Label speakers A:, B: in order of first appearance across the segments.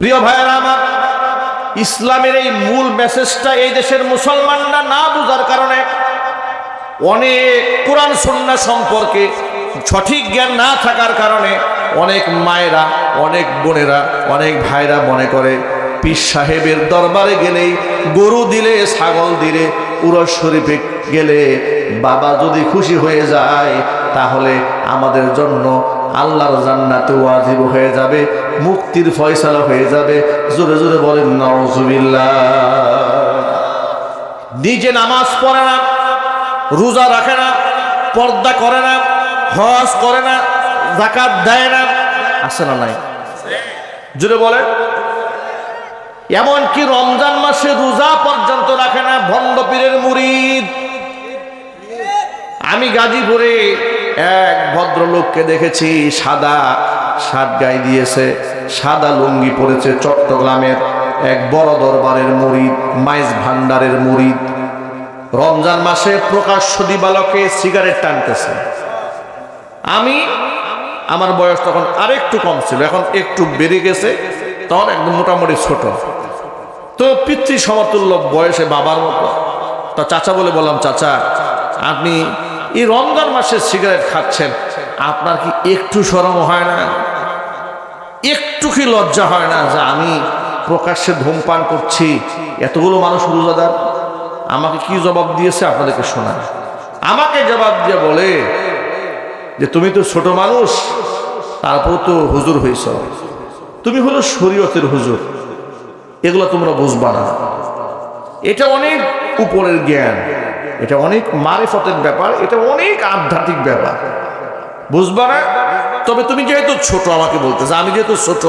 A: প্রিয় ভাইয়েরা আমার, ইসলামের এই মূল মেসেজটা এই দেশের মুসলমানরা না বোঝার কারণে অনেক কোরআন সন্না সম্পর্কে সঠিক জ্ঞান না থাকার কারণে অনেক মায়েরা, অনেক বোনেরা, অনেক ভাইরা মনে করে, পীর সাহেবের দরবারে গেলেই গরু দিলে, ছাগল দিলে, উরস শরীফে গেলে বাবা যদি খুশি হয়ে যায়, তাহলে আমাদের জন্য আল্লাহর জান্নাতে ওয়াজিব হয়ে যাবে, মুক্তির ফয়সালা হয়ে যাবে। জোরে জোরে বলেন নজুবিল্লাহ নিজে নামাজ পড়ে না, রোজা রাখে না, পর্দা করে না, হজ করে না জাকাত দেয় না। আছে না নাই? জুড়ে বলে এমনকি রমজান মাসে রোজা পর্যন্ত রাখে না, ভণ্ড পীরের মুরিদ। আমি গাজীপুরে এক ভদ্রলোককে দেখেছি সাদা শার্ট গায়ে দিয়েছে, সাদা লুঙ্গি পরেছে চট্টগ্রামের এক বড় দরবারের মুরিদ, মাইজ ভান্ডারের মুরিদ। রমজান মাসে প্রকাশ্য দিবালকে সিগারেট টানতেছে। আমি, আমার বয়স তখন আরেকটু কম ছিল, এখন একটু বেড়ে গেছে, তখন একদম মোটামুটি ছোট। তো পিতৃ সমতুল্য বয়সে বাবার মতো। তা চাচা বলে বললাম, চাচা, আপনি এই রমজান মাসে সিগারেট খাচ্ছেন, আপনার কি একটু সরম হয় না? একটু কি লজ্জা হয় না যে আমি প্রকাশ্যে ধূমপান করছি? এতগুলো মানুষ রোজাদার, আমাকে কি জবাব দিয়েছে আপনাদেরকে শোনা আমাকে জবাব দিয়ে বলে যে তুমি তো ছোট মানুষ তারপর তো হুজুর হয়েছ। তুমি হলো শরীয়তের হুজুর, এগুলো তোমরা বুঝবা না। এটা অনেক উপরের জ্ঞান। এটা অনেক মারিফতের ব্যাপার, এটা অনেক আধ্যাত্মিক ব্যাপার। বুঝবা না? তবে তুমি যেহেতু ছোট, আমাকে বলতেছে, আমি যেহেতু ছোট,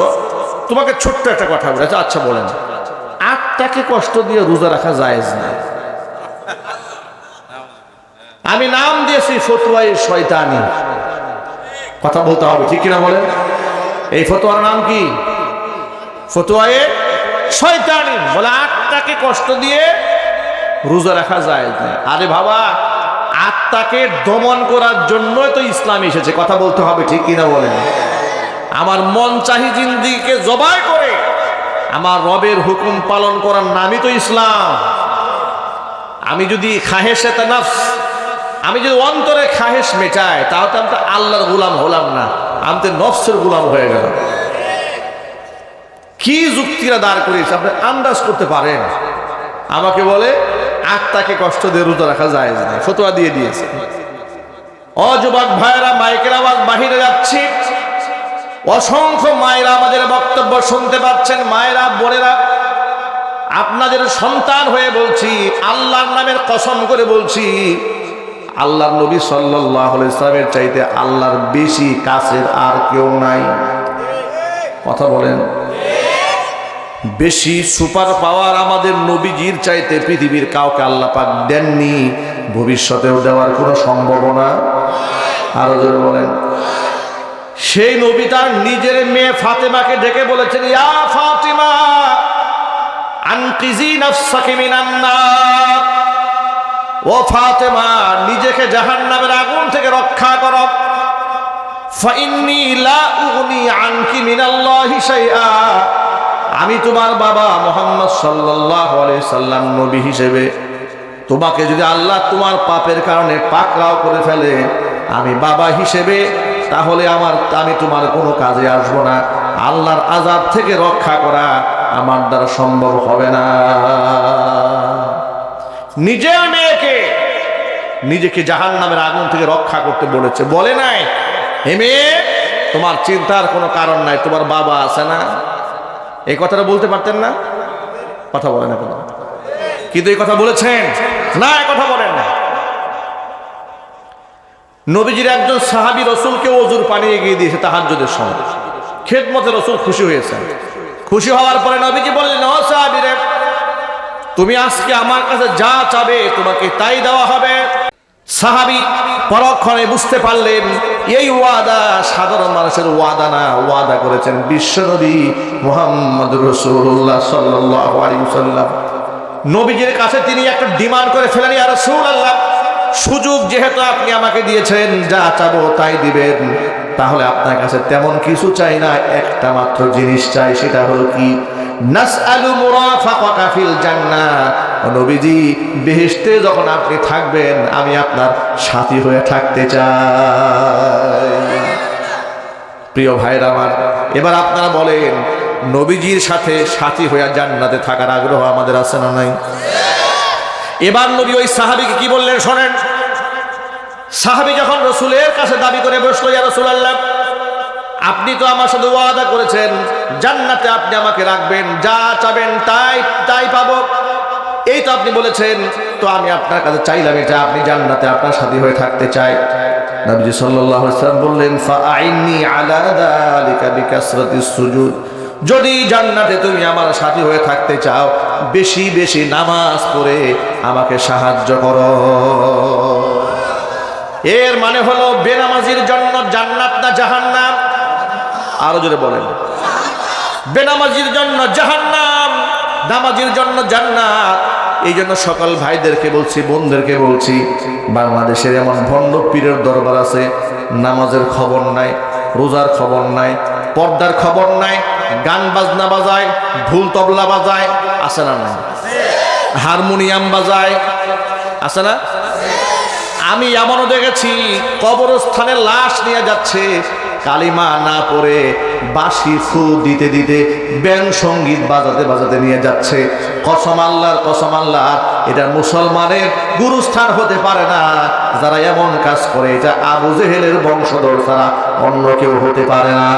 A: তোমাকে ছোট্ট একটা কথা বলেছে আচ্ছা বলেন। আত্মাকে কষ্ট দিয়ে রোজা রাখা জায়েজ না। আমি নাম দিয়েছি ফতুয়াই শয়তানি। কথা বলতে হবে, ঠিক কিনা বলেন? এই ফতোয়ার নাম কি? ফতুয়ায়ে শয়তানি। বলে আত্মাকে কষ্ট দিয়ে রোজা রাখা যায় আরে বাবা, আত্মাকে দমন করার জন্যই তো ইসলাম এসেছে। কথা বলতে হবে ঠিক কিনা বলেন? আমার মন চাহি জিন্দিকে জবাই করে। আমার রবের হুকুম পালন করার নামই তো ইসলাম। আমি যদি খাহেসে নাফস, আমি যদি অন্তরে খাহেস মেটাই, তাহলে আমি তো আল্লাহর গুলাম হলাম না। আমি তো নফসের গুলাম হয়ে গেলাম। কি যুক্তিরা দাঁড় করিয়েছে, আপনি আন্দাজ করতে পারেন? আমাকে বলে আত্মাকে কষ্ট দিয়ে রোজা রাখা যায় না ফতোয়া দিয়ে দিয়েছে। অযুবক ভাইরা মাইকের আওয়াজ বাহিরে যাচ্ছি। অসংখ্য মায়েরা আমাদের বক্তব্য শুনতে পাচ্ছেন। মায়েরা, বোনেরা, আপনাদের সন্তান হয়ে বলছি, আল্লাহর নামের কসম করে বলছি, আল্লাহর নবী সাল্লাহ ইসলামের চাইতে আল্লাহর বেশি কাছের আর কেউ নাই। কথা বলেন। বেশি সুপার পাওয়ার আমাদের নবীজির চাইতে পৃথিবীর কাউকে আল্লাহ পাক দেননি, ভবিষ্যতেও দেওয়ার কোনো সম্ভাবনা? আরও জোরে বলেন। সেই নবী তার নিজের মেয়ে ফাতেমাকে ডেকে বলেছেন, ইয়া ফাতিমা, আনকিজি নাফসাকি মিনান নার। ও ফাতেমা, নিজেকে জাহান্নামের আগুন থেকে রক্ষা করো। ফাইন্নি লা উগনি আনকি মিনাল্লাহি শাইআ। আমি তোমার বাবা মোহাম্মদ সাল্লাম নবী হিসেবে। তোমাকে যদি আল্লাহ তোমার পাপের কারণে পাকড়াও করে ফেলে, আমি বাবা হিসেবে, তাহলে আমার, আমি তোমার কোনো কাজে আসব না। আল্লাহর আজাদ থেকে রক্ষা করা আমার দ্বারা সম্ভব হবে না। নিজের মেয়েকে, নিজেকে জাহান নামের আগুন থেকে রক্ষা করতে বলেছে। বলে নাই হেমে তোমার চিন্তার কোনো কারণ নাই, তোমার বাবা আছে না? এই কথাটা বলতে পারতেন না? কথা বলেন এখন কিন্তু এই কথা বলেছেন। না, এই কথা বলেন না। নবীজির একজন সাহাবি রসুলকে অজুর পানি এগিয়ে দিয়েছে তাহাজ্জুদের সময়। খেদমতে রসুল খুশি হয়েছেন। খুশি হওয়ার পরে নবীজি বললেন, ও সাহাবি রে তুমি আজকে আমার কাছে যা চাবে তোমাকে তাই দেওয়া হবে। সাহাবি পরক্ষণে বুঝতে পারলেন, এই ওয়াদা সাধারণ মানুষের ওয়াদা না, ওয়াদা করেছেন বিশ্বনবী মোহাম্মদ রসুল্লাহ সাল্লাহ নবীজির কাছে তিনি একটা ডিমান্ড করে ফেলেন আর রসুল আল্লাহ সুযোগ যেহেতু আপনি আমাকে দিয়েছেন, যা চাবো তাই দিবেন। তাহলে আপনার কাছে তেমন কিছু চাই না, একটা মাত্র জিনিস চাই, সেটা হলো কি? নাসআলু মুরাফাকাকা ফিল জান্নাহ ও নবীজি, বেহেশতে যখন আপনি থাকবেন, আমি আপনার সাথী হয়ে থাকতে চাই। প্রিয় ভাইরা আমার, এবার আপনারা বলেন, নবীজির সাথে সাথী হয়ে জান্নাতে থাকার আগ্রহ আমাদের আছে না নাই? এবার নবী ওই সাহাবিকে কি বললেন শোনেন? সাহাবি যখন রসুলের কাছে দাবি করে বসল, ইয়া রসুল আল্লাহ আপনি তো আমার সাথে ওয়াদা করেছেন, জান্নাতে আপনি আমাকে রাখবেন, যা চাবেন তাই তাই পাবো। এই তো আপনি বলেছেন, তো আমি আপনার কাছে চাইলাম এটা, আপনি জান্নাতে আপনার সাথী হয়ে থাকতে চাই। নবীজি সাল্লাল্লাহু আলাইহি ওয়াসাল্লাম বললেন, ফাআইনি আলা যালিকা বিকাসরাতিস সুজুদ। যদি জান্নাতে তুমি আমার সাথী হয়ে থাকতে চাও, বেশি বেশি নামাজ পড়ে আমাকে সাহায্য করো। এর মানে হলো, বেনামাজির জন্য জান্নাত না জাহান্নাম? আরও জোরে বলেন। বেনামাজির জন্য জাহান্নাম, নামাজির জন্য জান্নাত। এই জন্য সকল ভাইদেরকে বলছি, বোনদেরকে বলছি, বাংলাদেশের এমন ভণ্ড পীরের দরবার আছে, নামাজের খবর নাই, রোজার খবর নাই, পর্দার খবর নাই, গান বাজনা বাজায়, ঢোল তবলা বাজায়, আছে না নাই? হারমোনিয়াম বাজায়, আছে না? আমি এমনও দেখেছি, কবরস্থানে লাশ নিয়ে যাচ্ছে কালিমা না পড়ে বাঁশি ফু দিতে দিতে ব্যান সংগীত বাজাতে বাজাতে নিয়ে যাচ্ছে। কসম আল্লাহর, কসম আল্লাহ এটা মুসলমানের গুরুস্থান হতে পারে না। যারা এমন কাজ করে, এটা আবু জেহেলের বংশধর ছাড়া অন্য কেউ হতে পারে না।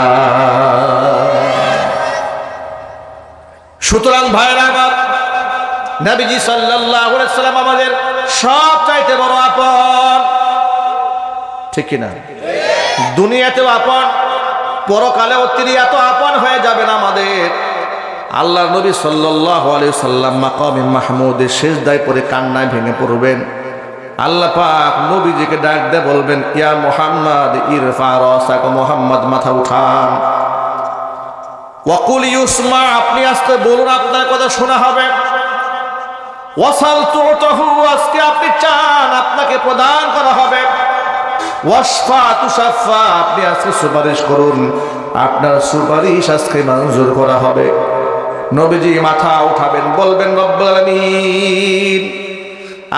A: সুতরাং ভাইরা আমার নবীজি আলাইহি সাল্লাম আমাদের সব চাইতে বড় আপন। ঠিক কি না দুনিয়াতেও আপন, পরকালেও তিনি এত আপন হয়ে যাবেন আমাদের। আল্লাহ নবী আলাইহি সাল্লাম মাকামে মাহমুদে শেষ দায় পরে কান্নায় ভেঙে পড়বেন। আল্লাহ পাক নবীজিকে ডাক দিয়ে বলবেন, ইয়া মুহাম্মদ, ইরফা রাসাক মোহাম্মদ, মাথা উঠান। ওয়াকুল ইউসমা, আপনি আসতে বলুন, আপনার কথা শোনা হবে। ওয়াসাল তুতাহু আজকে আপনি চান, আপনাকে প্রদান করা হবে। আপনি আজকে সুপারিশ করুন। আপনার সুপারিশ আজকে মঞ্জুর করা হবে। নবীজি মাথা উঠাবেন, বলবেন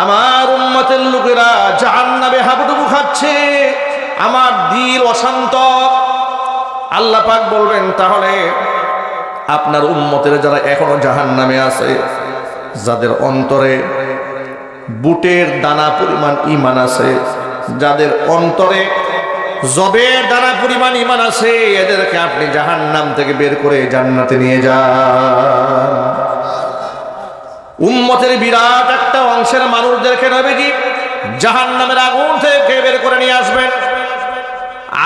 A: আমার লোকেরা জাহান্নামে হাবুডুবু খাচ্ছে, আমার দিল অশান্ত। আল্লাহ পাক বলবেন, তাহলে আপনার উম্মতের যারা এখনও জাহান্নামে আছে, যাদের অন্তরে বুটের দানা পরিমাণ ইমান আছে যাদের অন্তরে জবের দানা পরিমাণ ইমান আছে, এদেরকে আপনি জাহান্নাম থেকে বের করে জান্নাতে নিয়ে যান। উম্মতের বিরাট একটা অংশের মানুষদেরকে নবীজি জাহান্নামের আগুন থেকে বের করে নিয়ে আসবেন।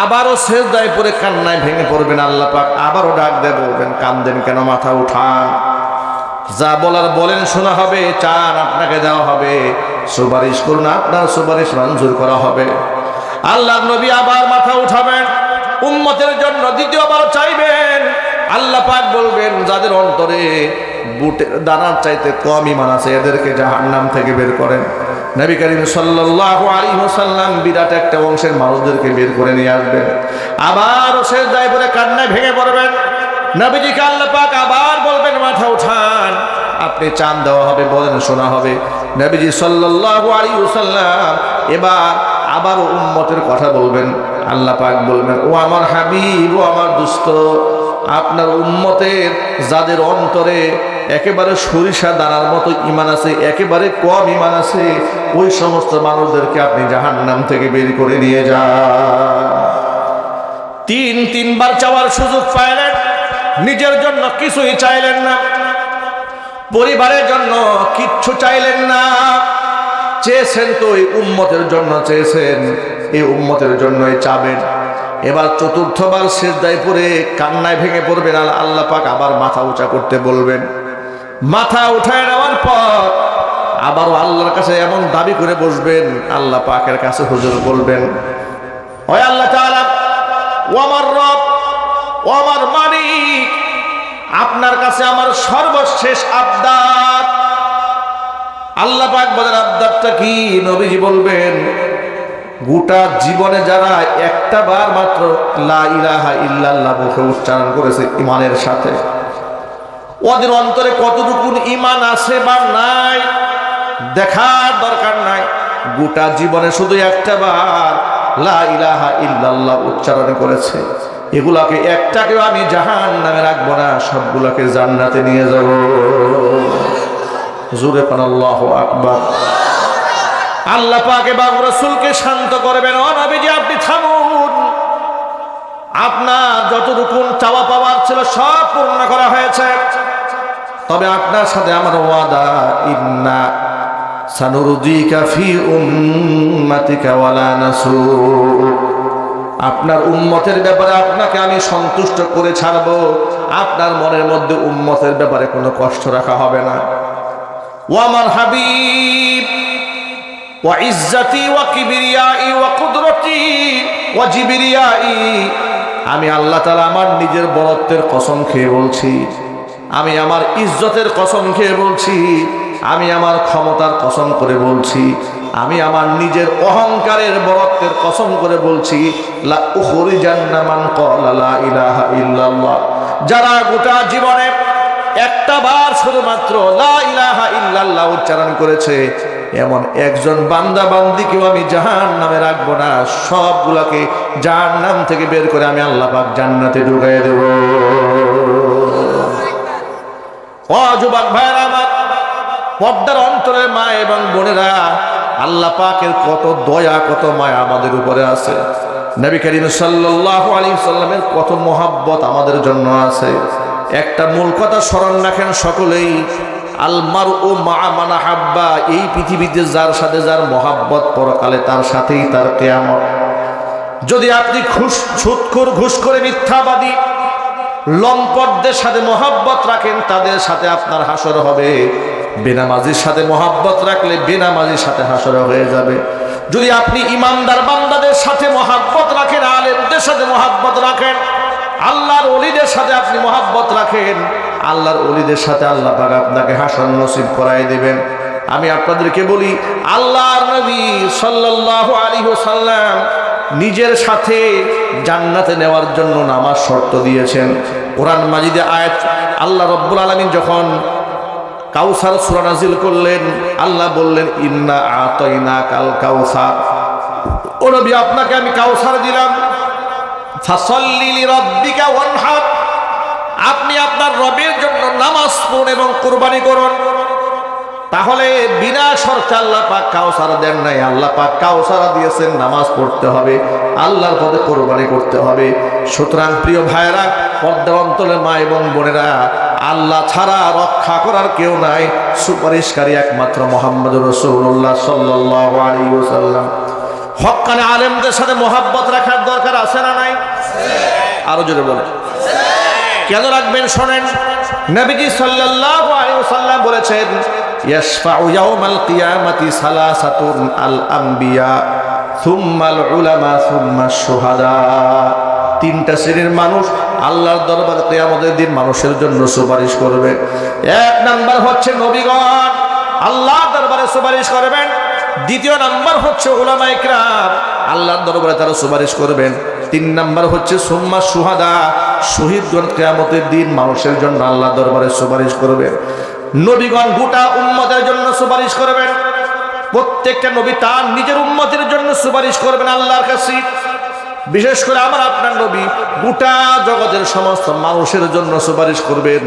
A: আবারও শেষ দায় পরে কান্নায় ভেঙে পড়বেন আল্লাহ পাক। আবারও ডাক দেয় বলবেন, কান্দেন কেন, মাথা উঠান। যা বলার বলেন, শোনা হবে, চান আপনাকে দেওয়া হবে। সুপারিশ করুন, আপনার সুপারিশ মঞ্জুর করা হবে। আল্লাহ নবী আবার মাথা উঠাবেন, উম্মতের জন্য দ্বিতীয়বার চাইবেন। আল্লাহ পাক বলবেন, যাদের অন্তরে বুটের দানার চাইতে কম ইমান আছে, এদেরকে জাহান্নাম থেকে বের করেন। নবী করিম ওয়াসাল্লাম বিরাট একটা বংশের মানুষদেরকে বের করে নিয়ে আসবেন। আবার শেষ দায় পরে কান্নায় ভেঙে পড়বেন। নবীজিকে আল্লাহ পাক আবার বলবেন, মাথা উঠান। আপনি চান দেওয়া হবে, বলেন, শোনা হবে। নবীজি সাল্লাল্লাহু আলাইহি ওয়াসাল্লাম এবার আবারও উম্মতের কথা বলবেন। আল্লাহ পাক বলবেন, ও আমার হাবিব, ও আমার দুস্থ আপনার উম্মতের যাদের অন্তরে একেবারে সরিষা দানার মতো ইমান আছে, একেবারে কম ইমান আছে, ওই সমস্ত মানুষদেরকে আপনি জাহান্নাম থেকে বের করে নিয়ে যান। তিন তিনবার চাওয়ার সুযোগ পাইলেন, নিজের জন্য কিছুই চাইলেন না। পরিবারের জন্য কিচ্ছু চাইলেন না। চেয়েছেন তো এই উম্মতের জন্য, চেয়েছেন এই উম্মতের জন্যই চাবেন। এবার চতুর্থবার শেষ দায় পরে কান্নায় ভেঙে পড়বেন আর আল্লাহ পাক আবার মাথা উঁচা করতে বলবেন। মাথা উঠায় নেওয়ার পর আবারও আল্লাহর কাছে এমন দাবি করে বসবেন, আল্লাহ পাকের কাছে হুজুর বলবেন ওই আল্লাহ তাআলা ও আমার রব ও আমার মালিক আপনার কাছে আমার সর্বশেষ আবদার। আল্লাহ পাক আবদারটা কি? নবীজি বলবেন, গোটা জীবনে যারা একটা বার মাত্র ইল্লাল্লাহ উচ্চারণ করেছে ইমানের সাথে, ওদের অন্তরে কতটুকু ইমান আছে বা নাই, দেখার দরকার নাই, গোটা জীবনে শুধু একটা বার লা ইলাহা ইল্লাল্লাহ উচ্চারণ করেছে। এগুলাকে একটাকেও আমি জাহান নামে রাখব না, সবগুলাকে জান্নাতে নিয়ে যাব। জুরে পান আল্লাহ আকবার। আল্লাহ পাকে বাবু রসুলকে শান্ত করবেন, ও নবীজি, আপনি থামুন। আপনার যতটুকু চাওয়া পাওয়ার ছিল সব পূর্ণ করা হয়েছে। তবে আপনার সাথে আমার ওয়াদা, ইন্না সানুরুদিকা ফি উম্মাতিকা ওয়ালা নাসু আপনার উম্মতের ব্যাপারে আপনাকে আমি সন্তুষ্ট করে ছাড়বো। আপনার মনের মধ্যে উম্মতের ব্যাপারে কোনো কষ্ট রাখা হবে না। ও আমার হাবিব ওয়াইজ্জাতি ওয়া কিবরিয়াই, ওয়া কুদরতি, ওয়া জিবরিয়াই। আমি আল্লাহ আমার নিজের বরত্বের কসম খেয়ে বলছি। আমি আমার ইজ্জতের কসম খেয়ে বলছি। আমি আমার ক্ষমতার কসম করে বলছি। আমি আমার নিজের অহংকারের বরত্বের কসম করে বলছি যারা গোটা জীবনে একটা বার শুধুমাত্র উচ্চারণ করেছে, এমন একজন বান্দা বান্দিকেও আমি জাহান নামে রাখব না। সবগুলাকে জাহান নাম থেকে বের করে আমি আল্লাহ পাক জান্নাতে ঢুকাই দেব। ও যুবক ভাইয়ের আমার, পর্দার অন্তরে মা এবং বোনেরা আল্লাহ পাকের কত দয়া, কত মায়া আমাদের উপরে আছে। নবী করিম সাল্লাল্লাহু আলাইহি সাল্লামের কত মোহাব্বত আমাদের জন্য আছে। একটা মূল কথা স্মরণ রাখেন সকলেই আলমার ও মা মানা হাব্বা, এই পৃথিবীতে যার সাথে যার মহাব্বত পরকালে, তার সাথেই তার কেয়ামত। যদি আপনি ঘুষ, সুৎখুর, ঘুষ করে মিথ্যাবাদী, লম্পটদের সাথে মহাব্বত রাখেন, তাদের সাথে আপনার হাসর হবে। বেনামাজির সাথে মহাব্বত রাখলে বেনামাজির সাথে হাসর হয়ে যাবে। যদি আপনি ইমানদার বান্দাদের সাথে মহাব্বত রাখেন, আলেমদের সাথে মহাব্বত রাখেন, আল্লাহর অলিদের সাথে আপনি মহাব্বত রাখেন, আল্লাহর অলিদের সাথে আল্লাহ পাক আপনাকে হাসন নসিব করাই দেবেন। আমি আপনাদেরকে বলি, আল্লাহর নবী সাল্লাল্লাহু আলাইহি ওয়াসাল্লাম নিজের সাথে জান্নাতে নেওয়ার জন্য নামাজ শর্ত দিয়েছেন। কোরআন মাজিদে আয়াত, আল্লাহ রব্বুল আলমিন যখন কাউসার সূরা নাজিল করলেন, আল্লাহ বললেন, ইন্না আতাইনা কাল কাউসার। ও নবী, আপনাকে আমি কাউসার দিলাম। আপনি আপনার রবের জন্য নামাজ পড়ুন এবং কুরবানি করুন। তাহলে বিনা শর্তে আল্লাহ পাক কাউসারা দেন নাই। আল্লাহ পাক কাউসারা দিয়েছেন, নামাজ পড়তে হবে, আল্লাহর পদে কোরবানি করতে হবে। সুতরাং প্রিয় ভাইয়েরা পর্দা অন্তরের মা এবং বোনেরা আল্লাহ ছাড়া রক্ষা করার কেউ নাই। সুপারিশকারী একমাত্র মোহাম্মদ রসুল্লাহ সাল্লাহ আলী হকানে আলেমদের সাথে মোহাব্বত রাখার দরকার আছে না নাই? আরও জোরে বলে কেন রাখবেন শোনেন? নবীজি সাল্লাল্লাহু আলাইহি ওয়াসাল্লাম বলেছেন, ইয়াশফাউ সালাসাতুন আল আম্বিয়া থুম্মাল উলামা থুম্মা শুহাদা। তিনটা শ্রেণির মানুষ আল্লাহর দরবারে কিয়ামতের দিন মানুষের জন্য সুপারিশ করবে। এক নাম্বার হচ্ছে নবীগণ, আল্লাহর দরবারে সুপারিশ করবেন। দ্বিতীয় নাম্বার হচ্ছে ওলামা ইকরাম, আল্লাহর দরবারে তারা সুপারিশ করবেন। তিন নাম্বার হচ্ছে সুম্মা সুহাদা, শহীদগণ কেয়ামতের দিন মানুষের জন্য আল্লাহ দরবারে সুপারিশ করবেন নবীগণ গোটা উম্মতের জন্য সুপারিশ করবেন। প্রত্যেকটা নবী তার নিজের উম্মতের জন্য সুপারিশ করবেন আল্লাহর কাছে। বিশেষ করে আমার আপনার নবী, গোটা জগতের সমস্ত মানুষের জন্য সুপারিশ করবেন,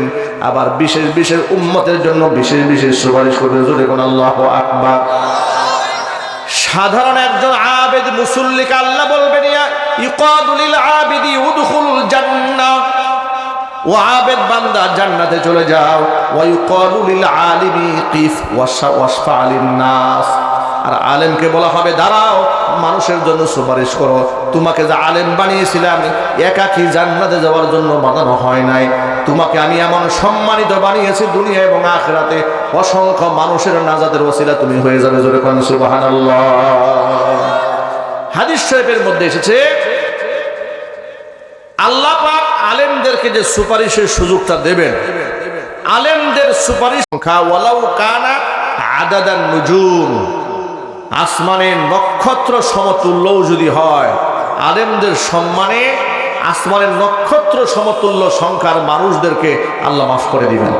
A: আবার বিশেষ বিশেষ উম্মতের জন্য বিশেষ বিশেষ সুপারিশ করবেন। যদি কোন আল্লাহ আকবার। সাধারণ একজন আবেদ মুসল্লিকে আল্লাহ বলবেন ইকাদুলিল আবিদি ও আবেদ বান্দা, জান্নাতে চলে যাও। আলিমি কিফ ওয়াশফা আলিন নাস। আর আলেমকে বলা হবে, দাঁড়াও, মানুষের জন্য সুপারিশ করো। তোমাকে যে আলেম বানিয়েছিলাম একাকি জান্নাতে যাওয়ার জন্য বানানো হয় নাই। তোমাকে আমি এমন সম্মানিত বানিয়েছি দুনিয়া এবং আখেরাতে। অসংখ্য মানুষের নাজাদের ওসিলা তুমি হয়ে যাবে। জোরে সুবহানাল্লাহ। হাদিস শরীফের মধ্যে এসেছে, আল্লাহ আলেমদেরকে যে সুপারিশের সুযোগটা দেবেন, আলেমদের সুপারিশ সংখ্যা ওয়ালাউ কানা আদাদান নুজুম। আসমানের নক্ষত্র সমতুল্যও যদি হয়, আলেমদের সম্মানে আসমানের নক্ষত্র সমতুল্য সংখ্যার মানুষদেরকে আল্লাহ মাফ করে দিবেন।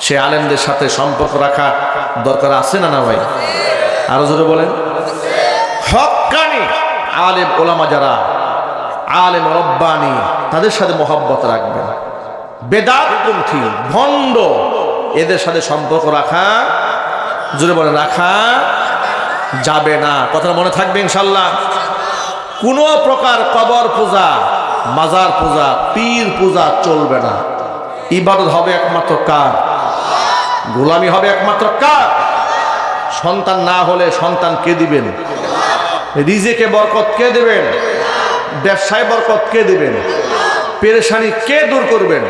A: সে আলেমদের সাথে সম্পর্ক রাখা দরকার আছে না না ভাই? আরও জোরে বলেন। হকানি আলেম ওলামা যারা, আলেম রব্বানি, তাদের সাথে মোহাব্বত রাখবেন। বেদাতপন্থী, ভণ্ড, এদের সাথে সম্পর্ক রাখা জোরে বলে রাখা যাবে না। কথা মনে থাকবে ইনশাল্লাহ। কোনো প্রকার কবর পূজা, মাজার পূজা, পীর পূজা চলবে না। ইবাদত হবে একমাত্র কার? গোলামি হবে একমাত্র কার? সন্তান না হলে সন্তান কে দিবেন? রিজেকে বরকত কে দেবেন? ব্যবসায় বরকত কে দেবেন? পেরেশানি কে দূর করবেন?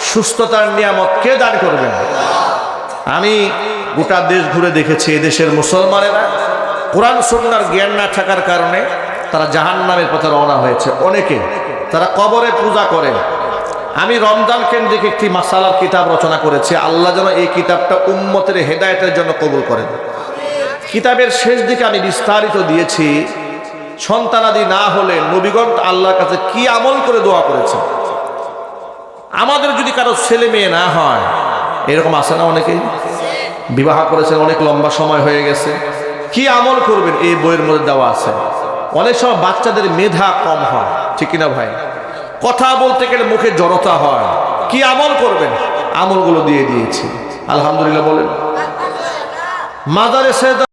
A: সুস্থতার নিয়ামত কে দান করবেন? আমি গোটা দেশ ঘুরে দেখেছি এদেশের মুসলমানেরা। কোরআন সন্ন্যার জ্ঞান না থাকার কারণে তারা জাহান নামের পথে রওনা হয়েছে। অনেকে তারা কবরে পূজা করে। আমি রমজান কেন্দ্রিক একটি মাসালার কিতাব রচনা করেছি। আল্লাহ যেন এই কিতাবটা উম্মতের হেদায়তের জন্য কবুল করেন। কিতাবের শেষ দিকে আমি বিস্তারিত দিয়েছি, সন্তানাদি না হলে নবীগণ আল্লাহর কাছে কি আমল করে দোয়া করেছে আমাদের যদি কারও ছেলে মেয়ে না হয়, এরকম আসে না অনেকেই? বিবাহ করেছেন অনেক লম্বা সময় হয়ে গেছে। কি আমল করবেন? এই বইয়ের মধ্যে দেওয়া আছে। অনেক সময় বাচ্চাদের মেধা কম হয়। ঠিক কিনা ভাই? কথা বলতে গেলে মুখে জড়তা হয়। কি আমল করবেন? আমলগুলো দিয়ে দিয়েছি। আলহামদুলিল্লাহ বলেন। মাদারে সে